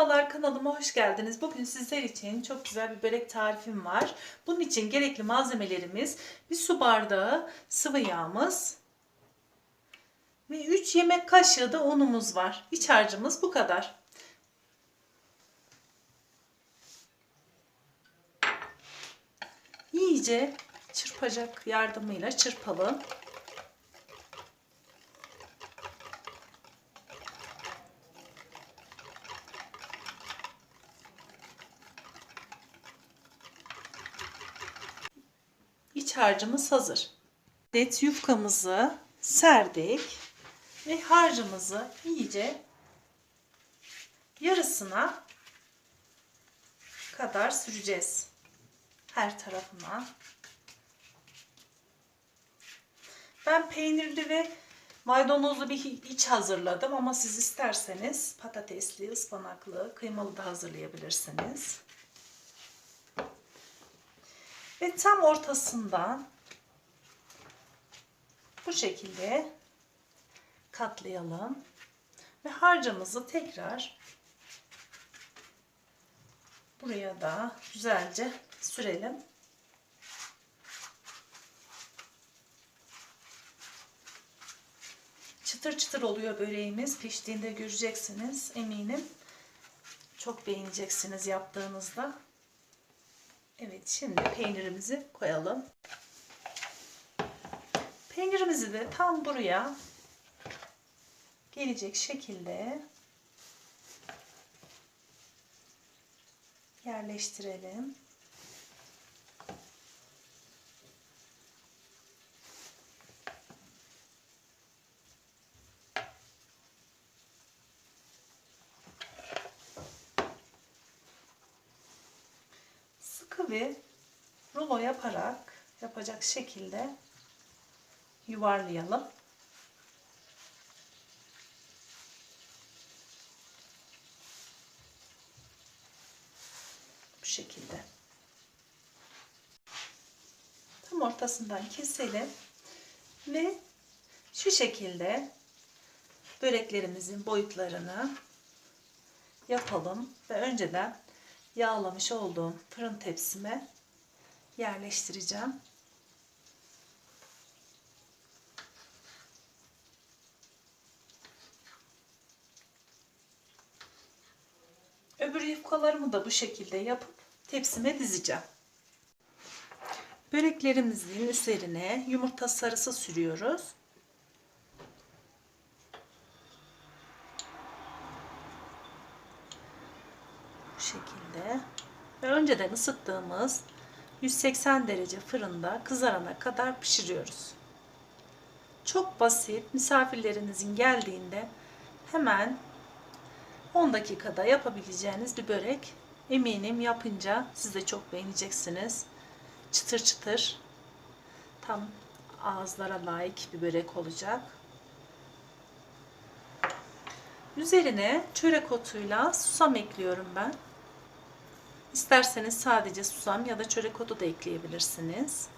Merhabalar kanalıma hoş geldiniz. Bugün sizler için çok güzel bir börek tarifim var. Bunun için gerekli malzemelerimiz bir su bardağı sıvı yağımız ve 3 yemek kaşığı da unumuz var. İç harcımız bu kadar. İyice çırpacak yardımıyla çırpalım. İç harcımız hazır. Et yufkamızı serdik ve harcımızı iyice yarısına kadar süreceğiz. Her tarafına. Ben peynirli ve maydanozlu bir iç hazırladım ama siz isterseniz patatesli, ıspanaklı, kıymalı da hazırlayabilirsiniz. Ve tam ortasından bu şekilde katlayalım. Ve harcımızı tekrar buraya da güzelce sürelim. Çıtır çıtır oluyor böreğimiz. Piştiğinde göreceksiniz eminim. Çok beğeneceksiniz yaptığınızda. Evet şimdi peynirimizi koyalım. Peynirimizi de tam buraya gelecek şekilde yerleştirelim. Bir rulo yaparak yapacak şekilde yuvarlayalım. Bu şekilde. Tam ortasından keselim ve şu şekilde böreklerimizin boyutlarını yapalım ve önceden yağlamış olduğum fırın tepsime yerleştireceğim. Öbür yufkalarımı da bu şekilde yapıp tepsime dizeceğim. Böreklerimizin üzerine yumurta sarısı sürüyoruz. Şekilde. Ve önceden ısıttığımız 180 derece fırında kızarana kadar pişiriyoruz. Çok basit. Misafirlerinizin geldiğinde hemen 10 dakikada yapabileceğiniz bir börek. Eminim yapınca siz de çok beğeneceksiniz. Çıtır çıtır. Tam ağızlara layık bir börek olacak. Üzerine çörek otuyla susam ekliyorum ben. İsterseniz sadece susam ya da çörek otu da ekleyebilirsiniz.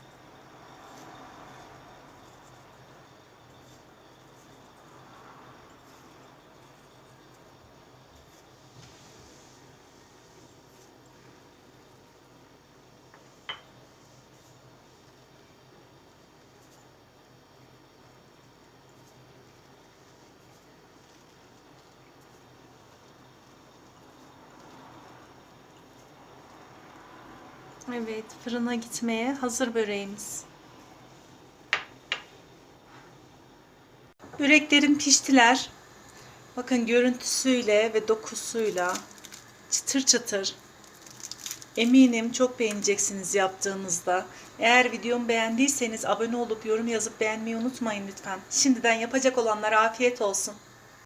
Evet, fırına gitmeye hazır böreğimiz. Böreklerim piştiler. Bakın görüntüsüyle ve dokusuyla çıtır çıtır. Eminim çok beğeneceksiniz yaptığınızda. Eğer videomu beğendiyseniz abone olup yorum yazıp beğenmeyi unutmayın lütfen. Şimdiden yapacak olanlara afiyet olsun.